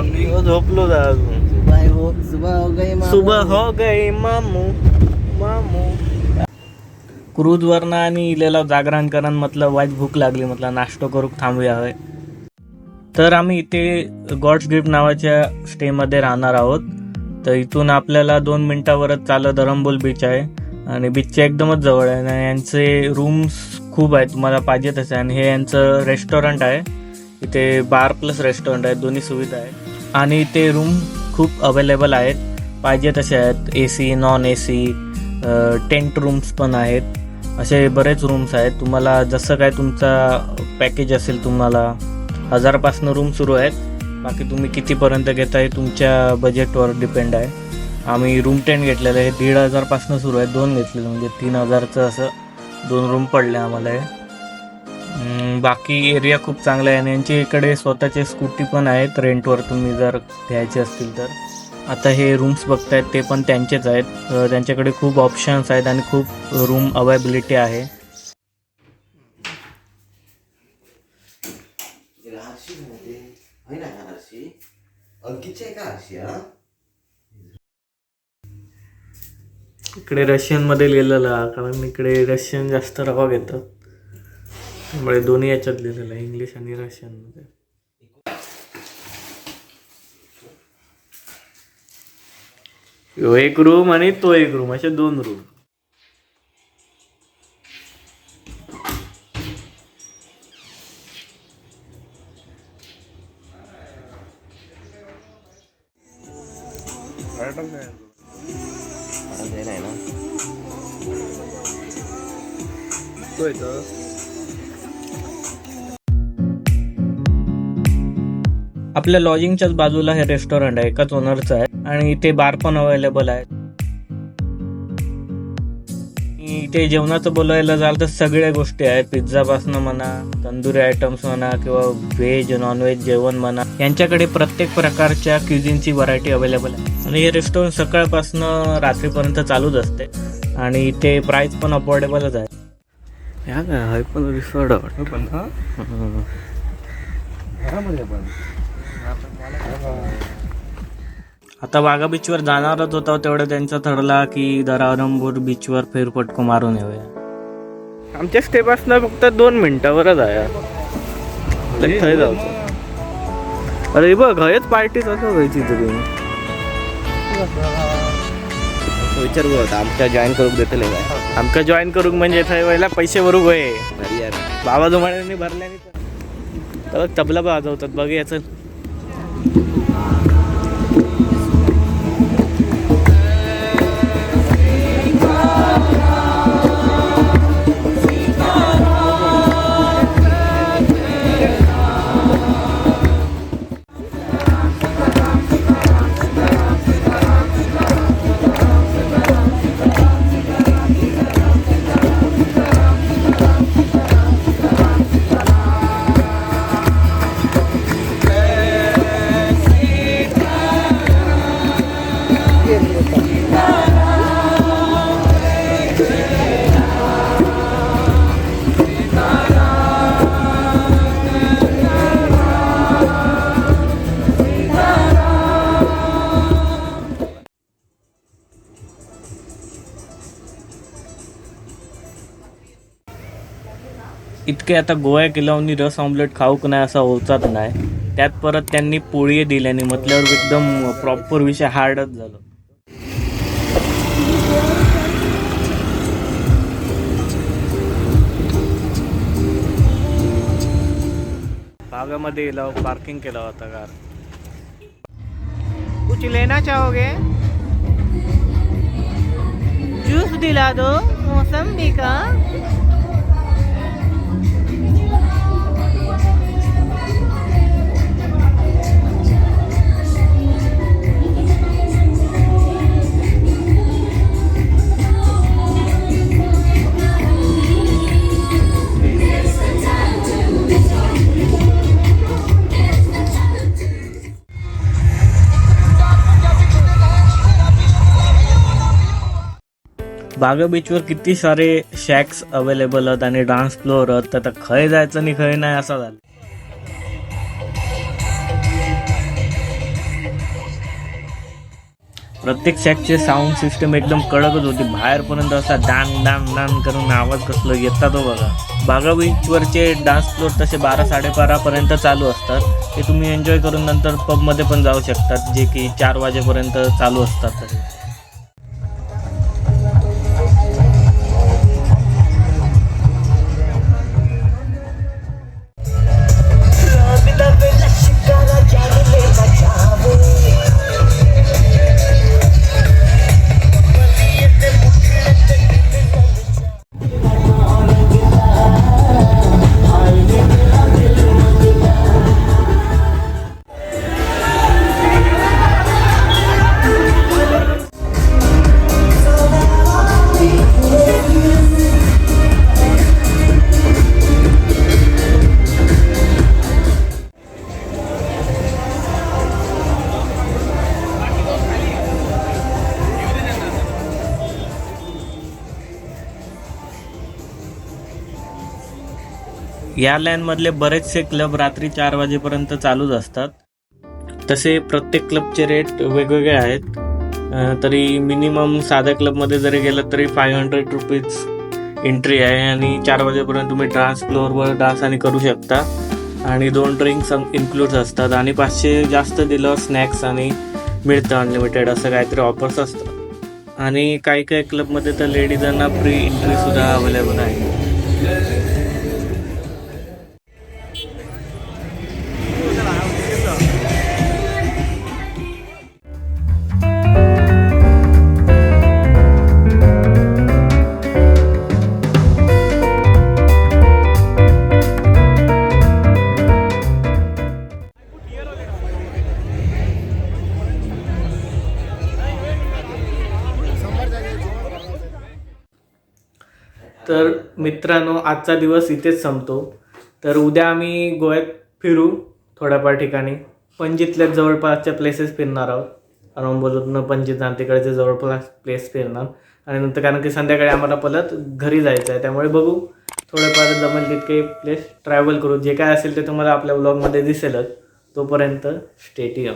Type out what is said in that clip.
Morning झोपलो सुबह हो सुबह हो गई मामू. सुबह हो गई मामू. मामू. क्रूज वरनं आणि इलेला जागरण करण म्हटलं वाईट भूक लागली म्हटलं नाश्तो करूक थांबूया होय. तर आम्ही इथे गॉड्स गिफ्ट नावाच्या स्टेमध्ये राहणार आहोत. तर इथून आपल्याला दोन मिनिटावरच चालत धरमबोल बीच आहे. आणि बीचच्या एकदमच जवळ आहे. आणि यांचे रूम्स खूप आहेत तुम्हाला पाहिजे तसे. आणि हे यांचं रेस्टॉरंट आहे. इथे बार प्लस रेस्टॉरंट आहे दोन्ही सुविधा आहे. आणि इथे रूम खूप अवेलेबल आहेत. पाहिजे तसे आहेत. A C non A C tent rooms पण आहेत. असे बरेच रूम्स आहेत. तुम्हाला जसं काय तुमचा पॅकेज असेल तुम्हाला हजारपासनं रूम सुरू आहेत. बाकी तुम्ही कितीपर्यंत घेताय तुमच्या बजेटवर डिपेंड आहे. आम्ही रूम टेंट घेतलेलं आहे. दीड हजारपासनं सुरू आहे. दोन घेतलेलं म्हणजे तीन हजारचं असं दोन रूम पडले आम्हाला हे. बाकी एरिया खूप चांगला आहे आणि यांच्या इकडे स्वतःचे स्कूटी पण आहेत. रेंटवर तुम्ही जर घ्यायचे असतील तर. आता हे रूम्स बघतायत ते पण त्यांचेच आहेत. त्यांच्याकडे खूप ऑप्शन्स आहेत आणि खूप रूम अवेबिलिटी आहे. इकडे रशियनमध्ये लिहिलेलं कारण इकडे रशियन जास्त रवा घेतात त्यामुळे दोन्ही याच्यात लिहिलेलं आहे इंग्लिश आणि रशियनमध्ये ह्यो एक रूम आणि तो एक रूम असे दोन रूम हे नाही ना? आपल्या लॉजिंगच्याच बाजूला हे रेस्टॉरंट आहे एकाच ओनरचं आहे आणि इथे बार पण अवेलेबल आहे. इथे जेवणाचं बोलायला जाल तर सगळ्या गोष्टी आहेत पिझ्झापासनं म्हणा तंदुरी आयटम्स म्हणा किंवा व्हेज नॉनव्हेज जेवण म्हणा यांच्याकडे प्रत्येक प्रकारच्या क्युझिनची व्हरायटी अवेलेबल आहे. आणि हे रेस्टॉरंट सकाळपासनं रात्रीपर्यंत चालूच असते. आणि इथे प्राइस पण अफोर्डेबलच आहे. ह्या काय हाय पण रिसॉर्ट पण हा? घरामध्ये पण. आता वाघा बीचवर जाणारच होता तेवढं त्यांचा ठरला की दरावरंबूर बीचवर फेरफटको मारून येऊया. आमच्या स्टे पासनं फक्त दोन मिनिटावरच आहे थंय जाऊ अरे बघ हेच पार्टी कसं व्हायची तरी. विचार होता आमच्या जॉईन करून देतले काय? आमका जॉईन करूक म्हणजे थंय व्हायला पैसे भरूक होय भारी ना. बाबा जुमाड्यांनी भरल्याने तर तबला वाजवतात बघ याचं इतके आता गोव्या किल्लावनी रस ऑमलेट खाऊक नाही असा होचाच नाही. त्यात परत त्यांनी पोळी दिल्याने म्हटल्यावर एकदम प्रॉपर विषय हार्डच झालं. भागामध्ये गेला पार्किंग केला होता कार. कुछ लेना चाहोगे? जूस दिला दो मोसंबी का? बागा बीचवर किती सारे शॅक्स अवेलेबल आहेत आणि डान्स फ्लोअर आहेत तर आता खय जायचं आणि खय नाही असं झालं. प्रत्येक शॅकचे साऊंड सिस्टम एकदम कडकच होती. बाहेरपर्यंत असा डान डान डान करून आवाज कसलो येता तो हो बघा. बागा बीचवरचे डान्स फ्लोअर तसे बारा साडेबारापर्यंत चालू असतात. ते तुम्ही एन्जॉय करून नंतर पबमध्ये पण जाऊ शकतात जे की चार वाजेपर्यंत चालू असतात या लाईनमधले बरेचसे क्लब रात्री चार वाजेपर्यंत चालूच असतात. तसे प्रत्येक क्लबचे रेट वेगवेगळे आहेत. तरी मिनिमम साध्या क्लबमध्ये जरी गेलं तरी फाय हंड्रेड रुपीज एंट्री आहे आणि चार वाजेपर्यंत तुम्ही डान्स फ्लोअरवर डान्स आणि करू शकता. आणि दोन ड्रिंक्स इन्क्लूड असतात. आणि पाचशे जास्त दिलं स्नॅक्स आणि मिळतं अनलिमिटेड असं काहीतरी ऑफर्स असतात आणि काही काही क्लबमध्ये तर लेडीजांना फ्री एंट्रीसुद्धा अवेलेबल आहे. तर मित्रांनो आजचा दिवस इथेच संपतो. तर उद्या आम्ही गोव्यात फिरू थोड्याफार ठिकाणी. पणजीतल्या जवळपासच्या प्लेसेस फिरणार आहोत. अराऊंड पणजीत आणि तिकडचे जवळपास प्लेस फिरणार. आणि नंतर कारण की संध्याकाळी आम्हाला परत घरी जायचं आहे त्यामुळे बघू. थोडेफार जमेल तितके प्लेस ट्रॅव्हल करू. जे काय असेल ते तुम्हाला आपल्या ब्लॉगमध्ये दिसेलच. तोपर्यंत स्टेटियम